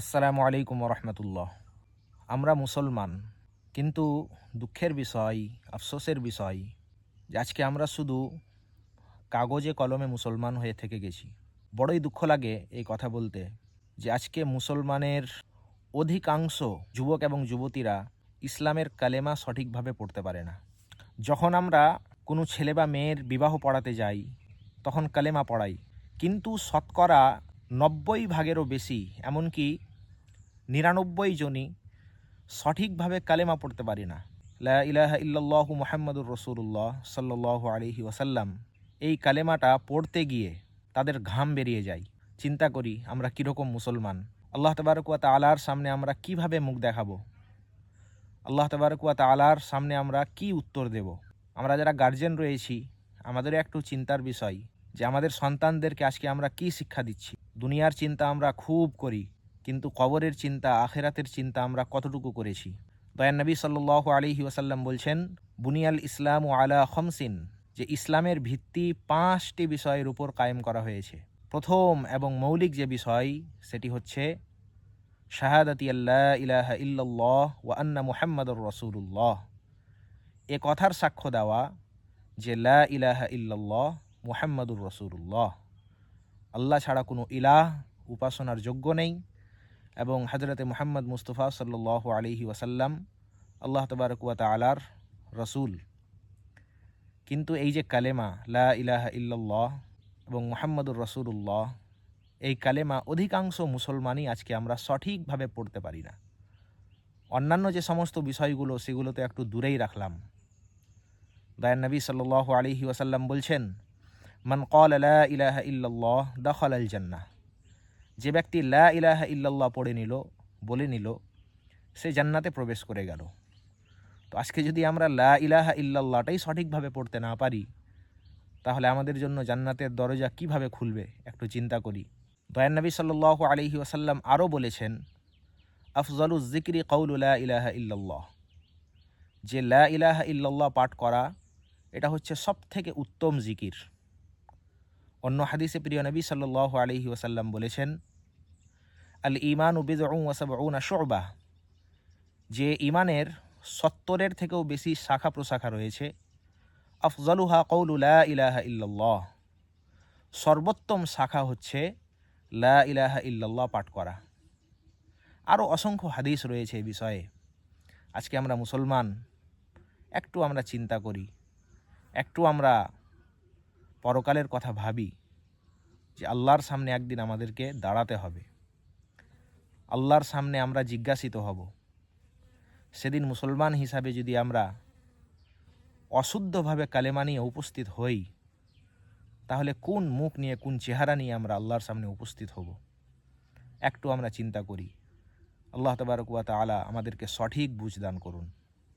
আসসালামু আলাইকুম রহমতুল্লাহ আমরা মুসলমান, কিন্তু দুঃখের বিষয়, আফসোসের বিষয় যে আজকে আমরা শুধু কাগজে কলমে মুসলমান হয়ে থেকে গেছি। বড়ই দুঃখ লাগে এই কথা বলতে যে আজকে মুসলমানের অধিকাংশ যুবক এবং যুবতীরা ইসলামের কালেমা সঠিকভাবে পড়তে পারে না। যখন আমরা কোনো ছেলে বা মেয়ের বিবাহ পড়াতে যাই, তখন কালেমা পড়াই। কিন্তু শতকরা নব্বই ভাগেরও বেশি, এমনকি নিরানব্বই জনই সঠিকভাবে কালেমা পড়তে পারি না। লা ইলাহা ইল্লাল্লাহু মুহাম্মাদুর রসুল্লাহ সাল্লাহ আলহি ওয়াসাল্লাম। এই কালেমাটা পড়তে গিয়ে তাদের ঘাম বেরিয়ে যায়। চিন্তা করি, আমরা কীরকম মুসলমান? আল্লাহ তবারকুয়া তালার সামনে আমরা কীভাবে মুখ দেখাবো? আল্লাহ তবারকুয়া তালার সামনে আমরা কি উত্তর দেব? আমরা যারা গার্জেন রয়েছি, আমাদেরও একটু চিন্তার বিষয় যে আমাদের সন্তানদেরকে আজকে আমরা কি শিক্ষা দিচ্ছি? দুনিয়ার চিন্তা আমরা খুব করি, কিন্তু কবরের চিন্তা, আখেরাতের চিন্তা আমরা কতটুকু করেছি? দয়ান নবী সাল্লাহ আলিহি ওয়াসাল্লাম বলছেন, বুনিয়াল ইসলাম ও আলা খমসিন যে ইসলামের ভিত্তি পাঁচটি বিষয়ের উপর কায়েম করা হয়েছে। প্রথম এবং মৌলিক যে বিষয়, সেটি হচ্ছে শাহাদাতি আল্লাহ ইলাহা ইল্লাল্লাহ ও আন্না মুহাম্মাদুর রসুল্লাহ এ কথার সাক্ষ্য দেওয়া যে লা ইলাহা ইল্লাল্লাহ মুহাম্মাদুর রসুল্লাহ আল্লাহ ছাড়া কোনো ইলাহ, উপাসনার যোগ্য নেই। এবং হজরতে মুহাম্মদ মুস্তফা সাল্লাহ আলিহি ওয়াসাল্লাম আল্লাহ তবারকুয়া তালার রসুল। কিন্তু এই যে কালেমা, লা ইলাহা ইল্লাল্লাহ এবং মুহাম্মদুর রসুল্লাহ এই কালেমা অধিকাংশ মুসলমানই আজকে আমরা সঠিকভাবে পড়তে পারি না। অন্যান্য যে সমস্ত বিষয়গুলো সেগুলো তো একটু দূরেই রাখলাম। দয়ান নবী সাল্লাহ আলিহি ওয়াসাল্লাম বলছেন মান কল ইলাহা ইল্লাল্লাহ দখল আল জান্নাহ। যে ব্যক্তি লা ইলাহা ইল্লাল্লাহ পড়ে নিল, বলে নিল, সে জান্নাতে প্রবেশ করে গেল। তো আজকে যদি আমরা লা ইলাহা ইল্লাল্লাহটাই সঠিকভাবে পড়তে না পারি, তাহলে আমাদের জন্য জান্নাতের দরজা কীভাবে খুলবে, একটু চিন্তা করি। দয়ান নবী সাল্লাহ আলহি ওসাল্লাম আরও বলেছেন, আফজলু জিক্রি কৌলুল্লা ইলাহা ইল্লাল্লাহ। যে লা ইলাহা ইল্লাল্লাহ পাঠ করা, এটা হচ্ছে সব থেকে উত্তম জিকির অন্য হাদিসে প্রিয় নবী সাল্লাহ আলহি ওসাল্লাম বলেছেন, আল ইমান উবিদ ওয়াসাবউনা শোবা যে ইমানের সত্তরের থেকেও বেশি শাখা প্রশাখা রয়েছে, আফজলুহা কৌলুলা ইলাহা ইল্লাল্লাহ সর্বোত্তম শাখা হচ্ছে লা ইলাহা ইল্লাল্লাহ পাঠ করা। আরও অসংখ্য হাদিস রয়েছে এই বিষয়ে। আজকে আমরা মুসলমান, একটু আমরা চিন্তা করি, একটু আমরা পরকালের কথা ভাবি যে আল্লাহর সামনে একদিন আমাদেরকে দাঁড়াতে হবে। আল্লাহর সামনে আমরা জিজ্ঞাসিত হব। সেদিন মুসলমান হিসাবে যদি আমরা অশুদ্ধভাবে কালেমা নিয়ে উপস্থিত হই, তাহলে কোন মুখ নিয়ে, কোন চেহারা নিয়ে আমরা আল্লাহর সামনে উপস্থিত হব? একটু আমরা চিন্তা করি। আল্লাহ তবারকুয়া তালা আমাদেরকে সঠিক বুঝদান করুন।